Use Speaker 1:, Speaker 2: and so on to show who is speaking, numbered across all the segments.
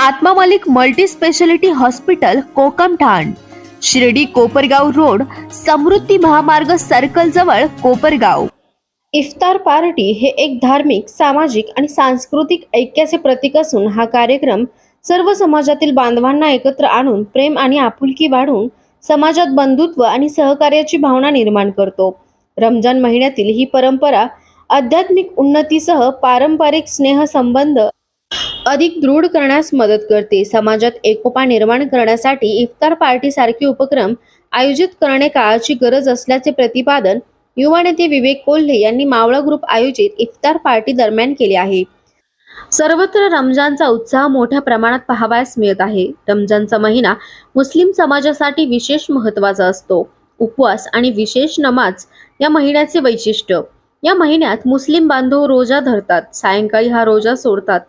Speaker 1: Atma Malik multi speciality hospital Kokamthan Shirdi Kopargaon road Samruddhi Mahamarg circle जवळ कोपरगाव. इफ्तार party हे एक धार्मिक सामाजिक आणि सांस्कृतिक ऐक्याचे प्रतीक असून हा कार्यक्रम सर्व समाजातील बांधवांना एकत्र आणून प्रेम आणि आपुलकी वाढवून समाजात बंधुत्व आणि सहकार्याची भावना निर्माण करतो. रमजान महिन्यातील ही परंपरा आध्यात्मिक उन्नतीसह पारंपरिक स्नेहसंबंध अधिक दृढ करण्यास मदत करते. समाजात एकोपा निर्माण करण्यासाठी इफ्तार पार्टी सारखे उपक्रम आयोजित करणे काळाची गरज असल्याचे प्रतिपादन युवा नेते विवेक कोल्हे यांनी मावळा ग्रुप आयोजित इफ्तार पार्टी दरम्यान केले आहे. सर्वत्र रमजानचा उत्साह मोठ्या प्रमाणात पाहावयास मिळत आहे. रमजानचा महिना मुस्लिम समाजासाठी विशेष महत्त्वाचा असतो. उपवास आणि विशेष नमाज या महिन्याचे वैशिष्ट्य. या महिन्यात मुस्लिम बांधव रोजा धरतात. सायंकाळी हा रोजा सोडतात.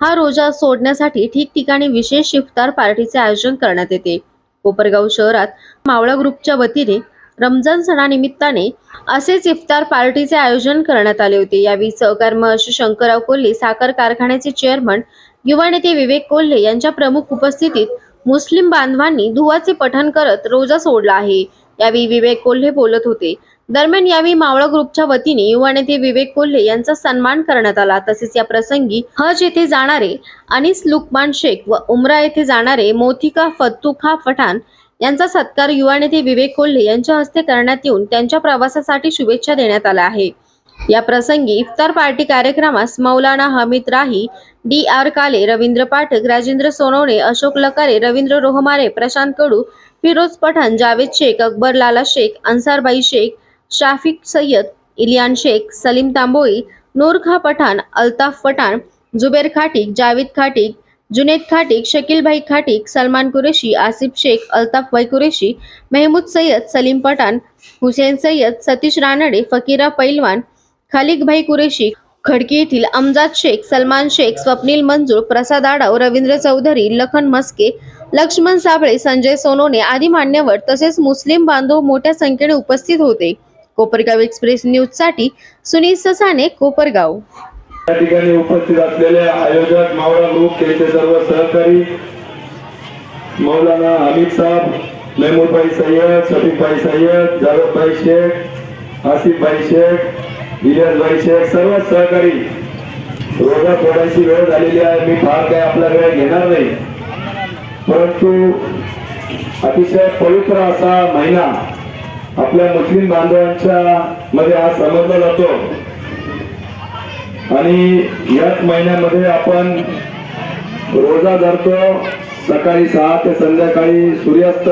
Speaker 1: हा रोजा सोडण्यासाठी ठिकठिकाणी विशेष इफ्तार पार्टीचे आयोजन करण्यात येते. कोपरगाव शहरात मावळा ग्रुपच्या वतीने रमजान सणानिमित्ताने असेच इफ्तार पार्टीचे आयोजन करण्यात आले होते. यावेळी सहकार महर्षी शंकरराव कोल्हे साखर कारखान्याचे चेअरमन युवा नेते विवेक कोल्हे यांच्या प्रमुख उपस्थितीत मुस्लिम बांधवांनी धुवाचे पठण करत रोजा सोडला आहे. यावेळी विवेक कोल्हे बोलत होते. दरम्यान यावेळी मावळा ग्रुपच्या वतीने युवा नेते विवेक कोल्हे यांचा सन्मान करण्यात आला. तसेच या प्रसंगी हज येथे जाणारे अनिस लुकमान शेख व उमरा येथे जाणारे मोथिका फत्तुखा पठाण यांचा सत्कार युवा नेते विवेक कोल्हे यांच्या हस्ते करण्यात येऊन त्यांच्या प्रवासासाठी शुभेच्छा देण्यात आल्या आहे या प्रसंगी इफ्तार पार्टी कार्यक्रमास मौलाना हमीद राही डी आर काले रवींद्र पाठक राजेंद्र सोनवणे अशोक लकारे रवींद्र रोहमारे प्रशांत कडू फिरोज पठाण जावेद शेख अकबर लाला शेख अन्सारबाई शेख शाफिक सय्यद इलियान शेख सलीम तांबोळी नूरखा पठाण अल्ताफ पठाण जुबेर खाटिक जावेद खाटिक जुनेद खाटिक शकीलभाई खाटिक सलमान कुरेशी आसिफ शेख अल्ताफ भाई कुरेशी मेहमूद सय्यद सलीम पठाण हुसेन सय्यद सतीश रानडे फकीरा पैलवान खालिक भाई कुरेशी खडकी येथील अमजाद शेख सलमान शेख स्वप्नील मंजूळ प्रसाद आडाव रवींद्र चौधरी लखन मस्के लक्ष्मण साबळे संजय सोनोने आदी मान्यवर तसेच मुस्लिम बांधव मोठ्या संख्येने उपस्थित होते. कोपरगाव एक्सप्रेस न्यूजसाठी सुनील ससाने कोपरगाव.
Speaker 2: या ठिकाणी उपस्थित असलेले आयोजक मावळा ग्रुप त्यांचे सर्व सहकारी मौलाना हमीद साहब मेहमूदभाई सय्यद शफीकभाई सय्यद जावेदभाई शेख आसिफभाई शेख इलियासभाई शेख सर्व सहकारी. रोजा सोडायची वेळ झालेली आहे. मी फार काय आपला वेळ घेणार नाही. परंतु अतिशय पवित्र असा महिना आपल्या मुस्लिम बांधवांच्या मध्ये हा समजला जातो. आणि याच महिन्यामध्ये आपण रोजा धरतो. सकाळी सहा ते संध्याकाळी सूर्यास्त.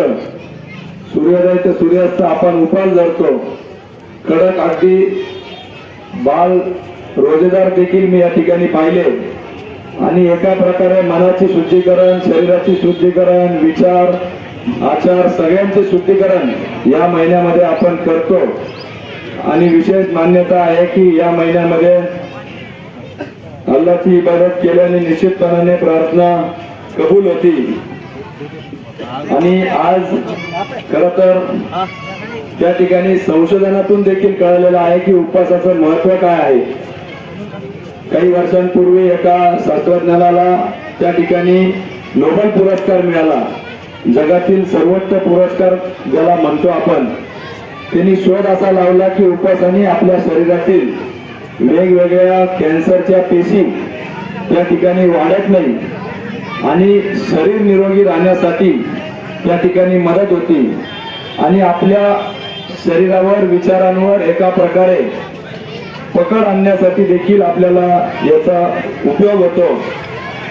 Speaker 2: सूर्योदय ते सूर्यास्त आपण उपास धरतो. कडक अगदी बाल रोजेदार देखील मी या ठिकाणी पाहिले. आणि एका प्रकारे मनाची शुद्धीकरण शरीराची शुद्धीकरण विचार आचार सगळ्यांचे शुद्धीकरण या महिन्यामध्ये आपण करतो. आणि विशेष मान्यता आहे की या महिन्यामध्ये अल्लाची इबादत केल्याने निश्चितपणाने प्रार्थना कबूल होती. आणि आज खर तर त्या ठिकाणी संशोधनातून देखील कळलेलं आहे की उपवासाचं महत्त्व काय आहे. काही वर्षांपूर्वी एका शास्त्रज्ञाला त्या ठिकाणी नोबेल पुरस्कार मिळाला. जगातील सर्वोच्च पुरस्कार ज्याला म्हणतो आपण त्यांनी शोध असा लावला की उपासाने आपल्या शरीरातील वेगवेगळ्या कॅन्सरच्या पेशी त्या ठिकाणी वाढत नाही आणि शरीर निरोगी राहण्यासाठी त्या ठिकाणी मदत होती. आणि आपल्या शरीरावर विचारांवर एका प्रकारे पकड आणण्यासाठी देखील आपल्याला याचा उपयोग होतो.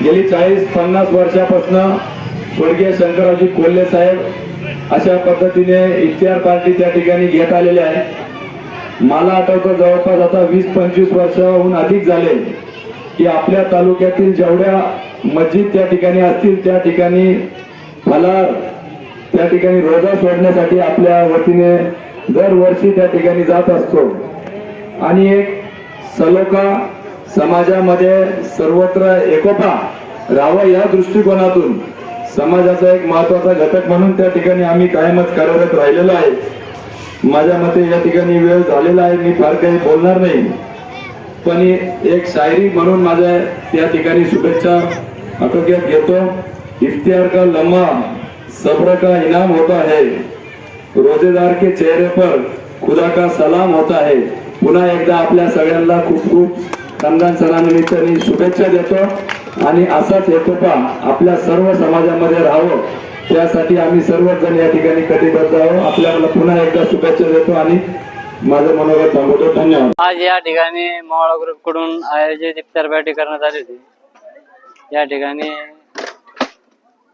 Speaker 2: गेली चाळीस पन्नास वर्षापासून स्वर्गीय शंकररावजी कोल्हे साहेब अशा पद्धतीने इफ्तियार पार्टी त्या ठिकाणी घेत आलेले आहे. मला आठवतं जवळपास आता वीस पंचवीस वर्षाहून अधिक झाले की आपल्या तालुक्यातील जेवढ्या मस्जिद त्या ठिकाणी असतील त्या ठिकाणी मला त्या ठिकाणी रोजा सोडण्यासाठी आपल्या वतीने दरवर्षी त्या ठिकाणी जात असतो. आणि एक सलोखा समाजामध्ये सर्वत्र एकोपा राहावा या दृष्टिकोनातून समाजाचा एक महत्त्वाचा घटक म्हणून त्या ठिकाणी आम्ही कायमच कार्यरत राहिलेलो आहे. माझ्या मते या ठिकाणी वेळ झालेला आहे मी फार काही बोलणार नाही. पण एक शायरी म्हणून माझ्या त्या ठिकाणी शुभेच्छा आटोक्यात घेतो. इफ्तियार का लम्हा सब्र का इनाम होता है रोजेदार के चेहरे पर खुदा का सलाम होता है. पुन्हा एकदा आपल्या सगळ्यांना खूप खूप रमजान सणानिमित्ताने मी शुभेच्छा देतो. आणि असाच एकोपा आपल्या सर्व समाजामध्ये राहावं. त्यासाठी आम्ही सर्वजण या ठिकाणी कटिबद्ध आहोत. आपल्याला पुन्हा एकदा शुभेच्छा देतो आणि माझं मनोगत थांबवतो. धन्यवाद.
Speaker 3: आज या ठिकाणी मोहळा ग्रुपकडून आयोजित इफ्तार पार्टी करण्यात आली होती. या ठिकाणी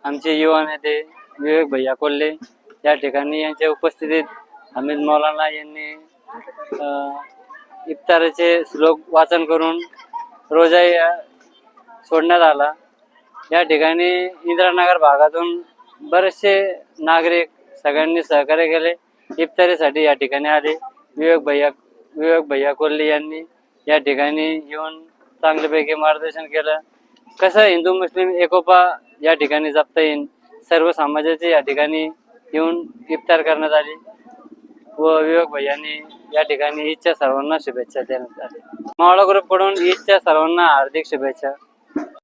Speaker 3: आमचे युवा नेते विवेक भैया कोल्हे या ठिकाणी यांच्या उपस्थितीत हमीद मौलाना यांनी इफ्ताराचे श्लोक वाचन करून रोजा या- सोडण्यात आला. या ठिकाणी इंदिरानगर भागातून बरेचसे नागरिक सगळ्यांनी सहकार्य केले. इफ्तारीसाठी या ठिकाणी आले. विवेक भैया विवेक भैया कोल्हे यांनी या ठिकाणी येऊन चांगल्यापैकी मार्गदर्शन केलं. कसं हिंदू मुस्लिम एकोपा या ठिकाणी जपता येईल सर्व समाजाचे या ठिकाणी येऊन इफ्तार करण्यात आली व विवेक भैयांनी या ठिकाणी ईदच्या सर्वांना शुभेच्छा देण्यात आल्या. मावळा ग्रुपकडून ईदच्या सर्वांना हार्दिक शुभेच्छा.